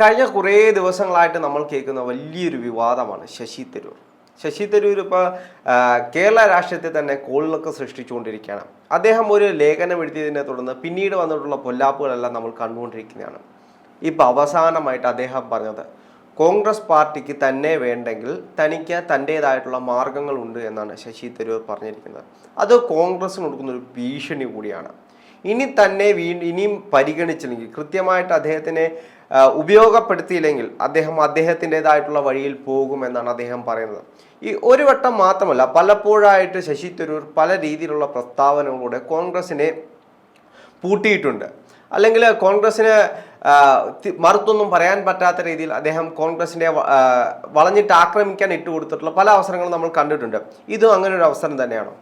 കഴിഞ്ഞ കുറേ ദിവസങ്ങളായിട്ട് നമ്മൾ കേൾക്കുന്ന വലിയൊരു വിവാദമാണ് ശശി തരൂർ. ശശി തരൂർ ഇപ്പോൾ കേരള രാഷ്ട്രീയത്തിൽ തന്നെ കോളിലൊക്കെ സൃഷ്ടിച്ചുകൊണ്ടിരിക്കുകയാണ്. അദ്ദേഹം ഒരു ലേഖനം എഴുതിയതിനെ തുടർന്ന് പിന്നീട് വന്നിട്ടുള്ള പൊല്ലാപ്പുകളെല്ലാം നമ്മൾ കണ്ടുകൊണ്ടിരിക്കുന്നതാണ്. ഇപ്പോൾ അവസാനമായിട്ട് അദ്ദേഹം പറഞ്ഞത് കോൺഗ്രസ് പാർട്ടിക്ക് തന്നെ വേണ്ടെങ്കിൽ തനിക്ക് തന്റേതായിട്ടുള്ള മാർഗങ്ങളുണ്ട് എന്നാണ് ശശി തരൂർ പറഞ്ഞിരിക്കുന്നത്. അത് കോൺഗ്രസ്സിന് കൊടുക്കുന്ന ഒരു ഭീഷണി കൂടിയാണ്. ഇനി തന്നെ വീ ഇനിയും പരിഗണിച്ചില്ലെങ്കിൽ കൃത്യമായിട്ട് അദ്ദേഹത്തിനെ ഉപയോഗപ്പെടുത്തിയില്ലെങ്കിൽ അദ്ദേഹം അദ്ദേഹത്തിന്റെതായിട്ടുള്ള വഴിയിൽ പോകുമെന്നാണ് അദ്ദേഹം പറയുന്നത്. ഈ ഒരു വട്ടം മാത്രമല്ല പലപ്പോഴായിട്ട് ശശി തരൂർ പല രീതിയിലുള്ള പ്രസ്താവനകളൂടെ കോൺഗ്രസിനെ പൂട്ടിയിട്ടുണ്ട്. അല്ലെങ്കിൽ കോൺഗ്രസിന് മറുത്തൊന്നും പറയാൻ പറ്റാത്ത രീതിയിൽ അദ്ദേഹം കോൺഗ്രസിനെ വളഞ്ഞിട്ട് ആക്രമിക്കാൻ ഇട്ടുകൊടുത്തിട്ടുള്ള പല അവസരങ്ങളും നമ്മൾ കണ്ടിട്ടുണ്ട്. ഇതും അങ്ങനെ ഒരു അവസരം തന്നെയാണോ?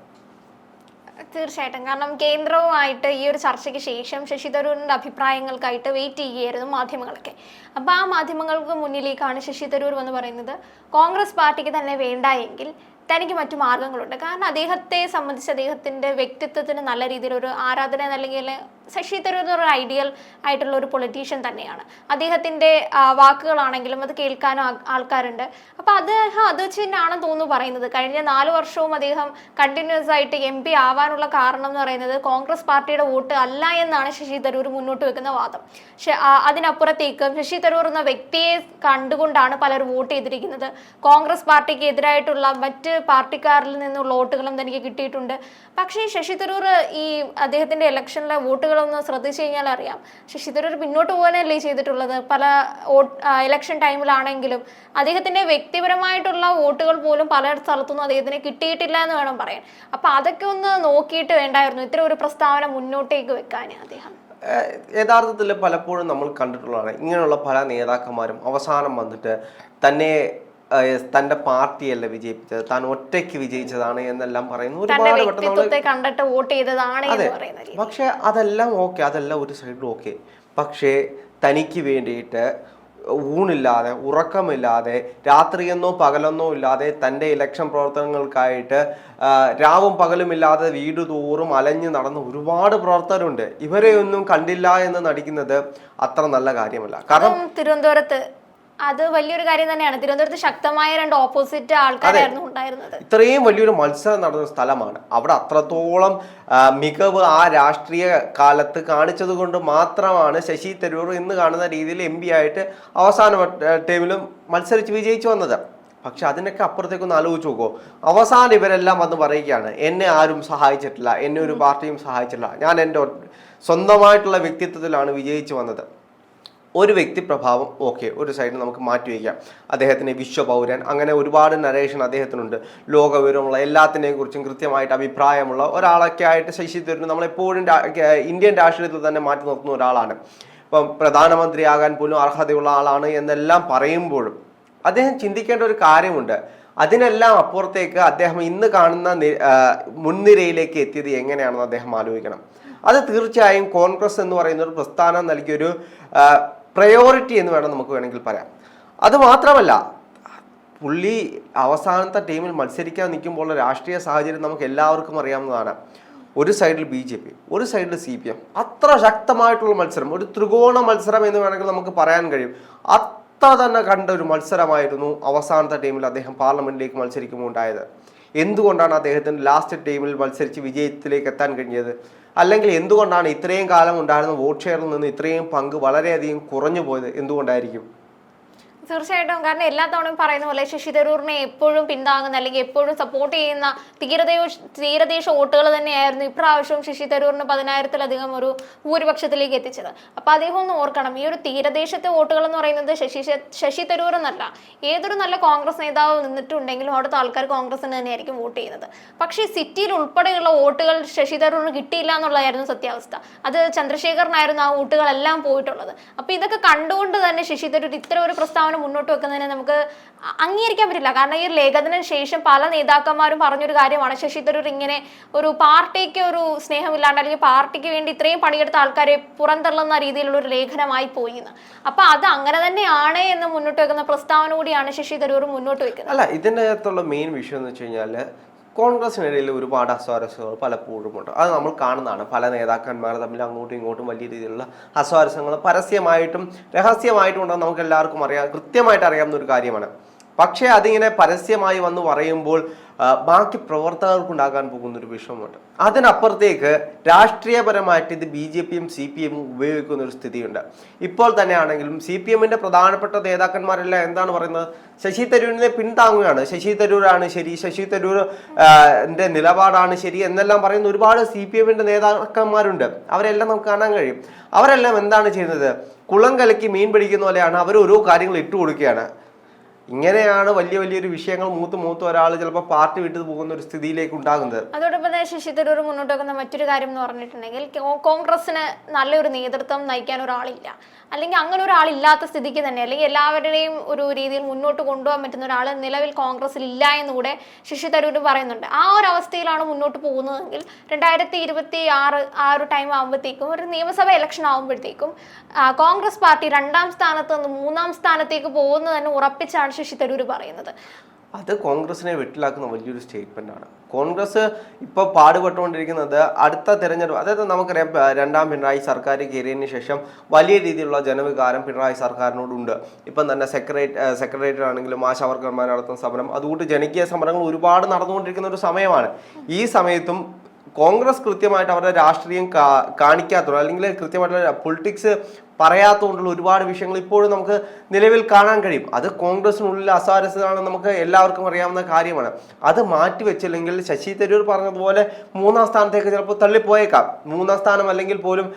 തീർച്ചയായിട്ടും. കാരണം കേന്ദ്രവുമായിട്ട് ഈ ഒരു ചർച്ചയ്ക്ക് ശേഷം ശശി തരൂരിന്റെ അഭിപ്രായങ്ങൾക്കായിട്ട് വെയിറ്റ് ചെയ്യുകയായിരുന്നു മാധ്യമങ്ങളൊക്കെ. അപ്പോൾ ആ മാധ്യമങ്ങൾക്ക് മുന്നിലേക്കാണ് ശശി തരൂർ എന്ന് പറയുന്നത്. കോൺഗ്രസ് പാർട്ടിക്ക് തന്നെ വേണ്ട എങ്കിൽ തനിക്ക് മറ്റു മാർഗങ്ങളുണ്ട്. കാരണം അദ്ദേഹത്തെ സംബന്ധിച്ച് അദ്ദേഹത്തിന്റെ വ്യക്തിത്വത്തിന് നല്ല രീതിയിൽ ഒരു ആരാധന അല്ലെങ്കിൽ ശശി തരൂർ ഒരു ഐഡിയൽ ആയിട്ടുള്ള ഒരു പൊളിറ്റീഷ്യൻ തന്നെയാണ്. അദ്ദേഹത്തിന്റെ വാക്കുകളാണെങ്കിലും അത് കേൾക്കാനും ആൾക്കാരുണ്ട്. അപ്പൊ അദ്ദേഹം അത് തന്നെയാണെന്ന് തോന്നുന്നു പറയുന്നത്. കഴിഞ്ഞ നാല് വർഷവും അദ്ദേഹം കണ്ടിന്യൂസ് ആയിട്ട് എം പി ആവാനുള്ള കാരണം എന്ന് പറയുന്നത് കോൺഗ്രസ് പാർട്ടിയുടെ വോട്ട് അല്ല എന്നാണ് ശശി തരൂർ മുന്നോട്ട് വെക്കുന്ന വാദം. അതിനപ്പുറത്തേക്കും ശശി തരൂർ എന്ന വ്യക്തിയെ കണ്ടുകൊണ്ടാണ് പലരും വോട്ട് ചെയ്തിരിക്കുന്നത്. കോൺഗ്രസ് പാർട്ടിക്ക് എതിരായിട്ടുള്ള മറ്റ് പാർട്ടിക്കാരിൽ നിന്നുള്ള വോട്ടുകളും തനിക്ക് കിട്ടിയിട്ടുണ്ട്. പക്ഷേ ശശി തരൂർ ഈ അദ്ദേഹത്തിന്റെ ഇലക്ഷനിലെ വോട്ടുകളൊന്നും ശ്രദ്ധിച്ചു കഴിഞ്ഞാൽ അറിയാം. ശശി തരൂർ പിന്നോട്ട് പോകാനല്ലേ ചെയ്തിട്ടുള്ളത്? പല ഇലക്ഷൻ ടൈമിലാണെങ്കിലും അദ്ദേഹത്തിന്റെ വ്യക്തിപരമായിട്ടുള്ള വോട്ടുകൾ പോലും പല സ്ഥലത്തുനിന്നും അദ്ദേഹത്തിന് കിട്ടിയിട്ടില്ല എന്ന് വേണം പറയാൻ. അപ്പൊ അതൊക്കെ ഒന്ന് നോക്കിയിട്ട് വേണ്ടായിരുന്നു. ഇത്ര ഒരു പ്രസ്താവന മുന്നോട്ടേക്ക് വെക്കാൻ അദ്ദേഹം. യഥാർത്ഥത്തിൽ പലപ്പോഴും നമ്മൾ കണ്ടിട്ടുള്ളതാണ്. ഇങ്ങനെയുള്ള പല നേതാക്കന്മാരും അവസാനം വന്നിട്ട് തന്നെ തന്റെ പാർട്ടിയല്ല വിജയിപ്പിച്ചത്? താൻ ഒറ്റയ്ക്ക് വിജയിച്ചതാണ് എന്നെല്ലാം പറയുന്നു. ഒരുപാട് വട്ടം നമ്മൾ പക്ഷെ അതെല്ലാം ഓക്കെ. അതെല്ലാം ഒരു സൈഡിൽ ഓക്കെ. പക്ഷേ തനിക്ക് വേണ്ടിയിട്ട് ഊണില്ലാതെ ഉറക്കമില്ലാതെ രാത്രിയെന്നോ പകലെന്നോ ഇല്ലാതെ തന്റെ ഇലക്ഷൻ പ്രവർത്തനങ്ങൾക്കായിട്ട് രാവും പകലുമില്ലാതെ വീട് തോറും അലഞ്ഞു നടന്ന ഒരുപാട് പ്രവർത്തകരുണ്ട്. ഇവരെയൊന്നും കണ്ടില്ല എന്ന് നടിക്കുന്നത് അത്ര നല്ല കാര്യമല്ല. കാരണം തിരുവനന്തപുരത്ത് അത് വലിയൊരു കാര്യം തന്നെയാണ്. തിരുവനന്തപുരത്ത് ശക്തമായ രണ്ട് ഓപ്പോസിറ്റ് ആൾക്കാരായിരുന്നു ഉണ്ടായിരുന്നത്. ഇത്രയും വലിയൊരു മത്സരം നടന്ന സ്ഥലമാണ്. അവിടെ അത്രത്തോളം മികവ് ആ രാഷ്ട്രീയ കാലത്ത് കാണിച്ചത് കൊണ്ട് മാത്രമാണ് ശശി തരൂർ ഇന്ന് കാണുന്ന രീതിയിൽ എം പി ആയിട്ട് അവസാന ടീമിലും മത്സരിച്ച് വിജയിച്ചു വന്നത്. പക്ഷെ അതിനൊക്കെ അപ്പുറത്തേക്കൊന്ന് ആലോചിച്ച് നോക്കോ. അവസാനം ഇവരെല്ലാം വന്ന് പറയുകയാണ് എന്നെ ആരും സഹായിച്ചിട്ടില്ല. എന്നെ ഒരു പാർട്ടിയും സഹായിച്ചിട്ടില്ല. ഞാൻ എന്റെ സ്വന്തമായിട്ടുള്ള വ്യക്തിത്വത്തിലാണ് വിജയിച്ചു വന്നത്. ഒരു വ്യക്തി പ്രഭാവം ഓക്കെ ഒരു സൈഡിൽ നമുക്ക് മാറ്റി വയ്ക്കാം. അദ്ദേഹത്തിന് വിശ്വപൗരൻ അങ്ങനെ ഒരുപാട് നരേഷൻ അദ്ദേഹത്തിനുണ്ട്. ലോകവിവരമുള്ള എല്ലാത്തിനെയും കുറിച്ചും കൃത്യമായിട്ട് അഭിപ്രായമുള്ള ഒരാളൊക്കെ ആയിട്ട് ശശി തരൂർ നമ്മളെപ്പോഴും ഇന്ത്യൻ രാഷ്ട്രീയത്തിൽ തന്നെ മാറ്റി നിർത്തുന്ന ഒരാളാണ്. ഇപ്പം പ്രധാനമന്ത്രിയാകാൻ പോലും അർഹതയുള്ള ആളാണ് എന്നെല്ലാം പറയുമ്പോഴും അദ്ദേഹം ചിന്തിക്കേണ്ട ഒരു കാര്യമുണ്ട്. അതിനെല്ലാം അപ്പുറത്തേക്ക് അദ്ദേഹം ഇന്ന് കാണുന്ന മുൻനിരയിലേക്ക് എത്തിയത് എങ്ങനെയാണെന്ന് അദ്ദേഹം ആലോചിക്കണം. അത് തീർച്ചയായും കോൺഗ്രസ് എന്ന് പറയുന്ന ഒരു പ്രസ്ഥാനം നൽകിയൊരു പ്രയോറിറ്റി എന്ന് വേണം നമുക്ക് വേണമെങ്കിൽ പറയാം. അത് മാത്രമല്ല പുള്ളി അവസാനത്തെ ടീമിൽ മത്സരിക്കാൻ നിൽക്കുമ്പോൾ രാഷ്ട്രീയ സാഹചര്യം നമുക്ക് എല്ലാവർക്കും അറിയാവുന്നതാണ്. ഒരു സൈഡിൽ ബി ജെ പി ഒരു സൈഡിൽ സി പി എം അത്ര ശക്തമായിട്ടുള്ള മത്സരം ഒരു ത്രികോണ മത്സരം എന്ന് വേണമെങ്കിൽ നമുക്ക് പറയാൻ കഴിയും. അത്ര തന്നെ കണ്ട ഒരു മത്സരമായിരുന്നു അവസാനത്തെ ടീമിൽ അദ്ദേഹം പാർലമെന്റിലേക്ക് മത്സരിക്കുമ്പോൾ ഉണ്ടായത്. എന്തുകൊണ്ടാണ് അദ്ദേഹത്തിന് ലാസ്റ്റ് ടീമിൽ മത്സരിച്ച് വിജയത്തിലേക്ക് എത്താൻ കഴിഞ്ഞത്? അല്ലെങ്കിൽ എന്തുകൊണ്ടാണ് ഇത്രയും കാലം ഉണ്ടായിരുന്ന വോട്ട് ഷെയറിൽ നിന്ന് ഇത്രയും പങ്ക് വളരെയധികം കുറഞ്ഞു പോയത്? എന്തുകൊണ്ടായിരിക്കും? തീർച്ചയായിട്ടും കാരണം എല്ലാ തവണയും പറയുന്ന പോലെ ശശി തരൂറിനെ എപ്പോഴും പിന്താങ്ങുന്ന അല്ലെങ്കിൽ എപ്പോഴും സപ്പോർട്ട് ചെയ്യുന്ന തീരദേശ തീരദേശ വോട്ടുകൾ തന്നെയായിരുന്നു ഇപ്രാവശ്യവും ശശി തരൂറിന് പതിനായിരത്തിലധികം ഒരു ഭൂരിപക്ഷത്തിലേക്ക് എത്തിച്ചത്. അപ്പൊ അദ്ദേഹം ഒന്ന് ഓർക്കണം ഈ ഒരു തീരദേശത്തെ വോട്ടുകൾ എന്ന് പറയുന്നത് ശശി ശശി തരൂർ എന്നല്ല ഏതൊരു നല്ല കോൺഗ്രസ് നേതാവ് നിന്നിട്ടുണ്ടെങ്കിലും അവിടുത്തെ ആൾക്കാർ കോൺഗ്രസിന് തന്നെയായിരിക്കും വോട്ട് ചെയ്യുന്നത്. പക്ഷേ സിറ്റിയിൽ ഉൾപ്പെടെയുള്ള വോട്ടുകൾ ശശി തരൂറിന് കിട്ടിയില്ല എന്നുള്ളതായിരുന്നു സത്യാവസ്ഥ. അത് ചന്ദ്രശേഖറിനായിരുന്നു ആ വോട്ടുകളെല്ലാം പോയിട്ടുള്ളത്. അപ്പൊ ഇതൊക്കെ കണ്ടുകൊണ്ട് തന്നെ ശശി തരൂർ ഇത്തരം ഒരു പ്രസ്താവന മുന്നോട്ട് വെക്കുന്നതിനെ നമുക്ക് അംഗീകരിക്കാൻ പറ്റില്ല. കാരണം ഈ ലേഖനത്തിന് ശേഷം പല നേതാക്കന്മാരും പറഞ്ഞൊരു കാര്യമാണ്. ശശി തരൂർ ഇങ്ങനെ ഒരു പാർട്ടിക്ക് ഒരു സ്നേഹമില്ലാണ്ട് അല്ലെങ്കിൽ പാർട്ടിക്ക് വേണ്ടി ഇത്രയും പണിയെടുത്ത ആൾക്കാരെ പുറന്തള്ളുന്ന രീതിയിലുള്ള ഒരു ലേഖനമായി പോയി എന്ന് അപ്പൊ അത് അങ്ങനെ തന്നെയാണ് എന്ന് മുന്നോട്ട് വെക്കുന്ന പ്രസ്താവന കൂടിയാണ് ശശി തരൂർ മുന്നോട്ട് വെക്കുന്നത്. അല്ല ഇതിനകത്തുള്ള മെയിൻ വിഷയം എന്ന് വെച്ച് കഴിഞ്ഞാൽ കോൺഗ്രസിനിടയിൽ ഒരുപാട് അസ്വാരസ്യങ്ങൾ പലപ്പോഴും ഉണ്ട്. അത് നമ്മൾ കാണുന്നതാണ്. പല നേതാക്കന്മാർ തമ്മിൽ അങ്ങോട്ടും ഇങ്ങോട്ടും വലിയ രീതിയിലുള്ള അസ്വാരസ്യങ്ങൾ പരസ്യമായിട്ടും രഹസ്യമായിട്ടും ഉണ്ടെന്ന് നമുക്ക് എല്ലാവർക്കും അറിയാം. കൃത്യമായിട്ട് അറിയാവുന്ന ഒരു കാര്യമാണ്. പക്ഷേ അതിങ്ങനെ പരസ്യമായി വന്ന് പറയുമ്പോൾ ബാക്കി പ്രവർത്തകർക്കുണ്ടാകാൻ പോകുന്ന ഒരു വിഷമമുണ്ട്. അതിനപ്പുറത്തേക്ക് രാഷ്ട്രീയപരമായിട്ട് ഇത് ബി ജെ പിയും സി പി എമ്മും ഉപയോഗിക്കുന്ന ഒരു സ്ഥിതിയുണ്ട്. ഇപ്പോൾ തന്നെയാണെങ്കിലും സി പി എമ്മിന്റെ പ്രധാനപ്പെട്ട നേതാക്കന്മാരെല്ലാം എന്താണ് പറയുന്നത്? ശശി തരൂരിനെ പിന്താങ്ങുകയാണ്. ശശി തരൂരാണ് ശരി ശശി തരൂർ എന്റെ നിലപാടാണ് ശരി എന്നെല്ലാം പറയുന്ന ഒരുപാട് സി പി എമ്മിന്റെ നേതാക്കന്മാരുണ്ട്. അവരെല്ലാം നമുക്ക് കാണാൻ കഴിയും. അവരെല്ലാം എന്താണ് ചെയ്യുന്നത്? കുളം കലക്കി മീൻ പിടിക്കുന്ന പോലെയാണ് അവർ ഓരോ കാര്യങ്ങൾ ഇട്ടു കൊടുക്കുകയാണ് ഇങ്ങനെയാണ് വലിയ വലിയൊരു വിഷയങ്ങൾ മൂത്ത് മൂത്ത് ഒരാൾ ചിലപ്പോൾ പാർട്ടി വിട്ടു പോകുന്ന ഒരു സ്ഥിതിയിലേക്ക് ഉണ്ടാകുന്നത്. അതോടൊപ്പം തന്നെ ശശി തരൂർ മുന്നോട്ട് വെക്കുന്ന മറ്റൊരു കാര്യം എന്ന് പറഞ്ഞിട്ടുണ്ടെങ്കിൽ കോൺഗ്രസിന് നല്ലൊരു നേതൃത്വം നയിക്കാൻ ഒരാളില്ല. അല്ലെങ്കിൽ അങ്ങനെ ഒരാളില്ലാത്ത സ്ഥിതിക്ക് തന്നെ അല്ലെങ്കിൽ എല്ലാവരുടെയും ഒരു രീതിയിൽ മുന്നോട്ട് കൊണ്ടുപോകാൻ പറ്റുന്ന ഒരാൾ നിലവിൽ കോൺഗ്രസിൽ ഇല്ല എന്നുകൂടെ ശശി തരൂർ പറയുന്നുണ്ട്. ആ ഒരു അവസ്ഥയിലാണ് മുന്നോട്ട് പോകുന്നതെങ്കിൽ രണ്ടായിരത്തി ഇരുപത്തി ആറ് ആ ഒരു ടൈം ആകുമ്പോഴത്തേക്കും ഒരു നിയമസഭ ഇലക്ഷൻ ആകുമ്പോഴത്തേക്കും കോൺഗ്രസ് പാർട്ടി രണ്ടാം സ്ഥാനത്ത് നിന്ന് മൂന്നാം സ്ഥാനത്തേക്ക് പോകുന്നത് തന്നെ ഉറപ്പിച്ചാണ് ശശി തരൂർ പറയുന്നത്. അത് കോൺഗ്രസിനെ വെട്ടിലാക്കുന്ന വലിയൊരു സ്റ്റേറ്റ്മെന്റ് ആണ്. കോൺഗ്രസ് ഇപ്പോൾ പാടുപെട്ടുകൊണ്ടിരിക്കുന്നത് അടുത്ത തെരഞ്ഞെടുപ്പ് അതായത് നമുക്കറിയാം രണ്ടാം പിണറായി സർക്കാർ കയറിയതിന് ശേഷം വലിയ രീതിയിലുള്ള ജനവികാരം പിണറായി സർക്കാരിനോടുണ്ട്. ഇപ്പം തന്നെ സെക്രട്ടറി സെക്രട്ടേറിയറ്റ് ആണെങ്കിലും ആശാവർക്കർമാർ നടത്തുന്ന സമരം അതുകൊണ്ട് ജനകീയ സമരങ്ങൾ ഒരുപാട് നടന്നുകൊണ്ടിരിക്കുന്ന ഒരു സമയമാണ്. ഈ സമയത്തും കോൺഗ്രസ് കൃത്യമായിട്ട് അവരുടെ രാഷ്ട്രീയം കാണിക്കാത്തോ അല്ലെങ്കിൽ കൃത്യമായിട്ടുള്ള പൊളിറ്റിക്സ് പറയാത്തതുകൊണ്ടുള്ള ഒരുപാട് വിഷയങ്ങൾ ഇപ്പോഴും നമുക്ക് നിലവിൽ കാണാൻ കഴിയും. അത് കോൺഗ്രസിനുള്ളിൽ അസാരസ്യതാണെന്ന് നമുക്ക് എല്ലാവർക്കും അറിയാവുന്ന കാര്യമാണ്. അത് മാറ്റിവെച്ചില്ലെങ്കിൽ ശശി തരൂർ പറഞ്ഞതുപോലെ മൂന്നാം സ്ഥാനത്തേക്ക് ചിലപ്പോൾ തള്ളിപ്പോയേക്കാം. മൂന്നാം സ്ഥാനം അല്ലെങ്കിൽ പോലും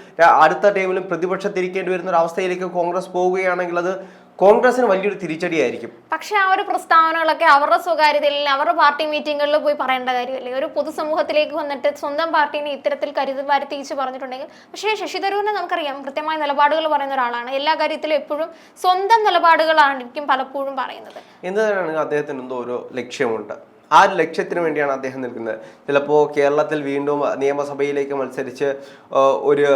അടുത്ത ടൈമിലും പ്രതിപക്ഷത്തിരിക്കേണ്ടി വരുന്ന ഒരു അവസ്ഥയിലേക്ക് കോൺഗ്രസ് പോവുകയാണെങ്കിൽ അത് കോൺഗ്രസിന് വലിയൊരു തിരിച്ചടിയായിരിക്കും. പക്ഷെ ആ ഒരു പ്രസ്താവനകളൊക്കെ അവരുടെ സ്വകാര്യതയിൽ അവരുടെ പാർട്ടി മീറ്റിങ്ങുകളിൽ പോയി പറയേണ്ട കാര്യമല്ലേ? ഒരു പൊതുസമൂഹത്തിലേക്ക് വന്നിട്ട് സ്വന്തം പാർട്ടീനെ ഇത്തരത്തിൽ കരുതി വരുത്തിച്ച് പറഞ്ഞിട്ടുണ്ടെങ്കിൽ പക്ഷേ ശശി തരൂരിനെ നമുക്കറിയാം കൃത്യമായ നിലപാടുകൾ പറയുന്ന ഒരാളാണ്. എല്ലാ കാര്യത്തിലും എപ്പോഴും സ്വന്തം നിലപാടുകളായിരിക്കും പലപ്പോഴും പറയുന്നത്. എന്താണ് അദ്ദേഹത്തിന് എന്തോ ഒരു ലക്ഷ്യമുണ്ട്. ആ ഒരു ലക്ഷ്യത്തിന് വേണ്ടിയാണ് അദ്ദേഹം നിൽക്കുന്നത്. ചിലപ്പോൾ കേരളത്തിൽ വീണ്ടും നിയമസഭയിലേക്ക് മത്സരിച്ച് ഒരു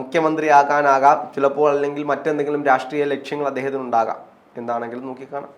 മുഖ്യമന്ത്രി ആകാനാകാം ചിലപ്പോൾ അല്ലെങ്കിൽ മറ്റെന്തെങ്കിലും രാഷ്ട്രീയ ലക്ഷ്യങ്ങൾ അദ്ദേഹത്തിന് ഉണ്ടാകാം എന്താണെങ്കിലും നോക്കിക്കാണാം.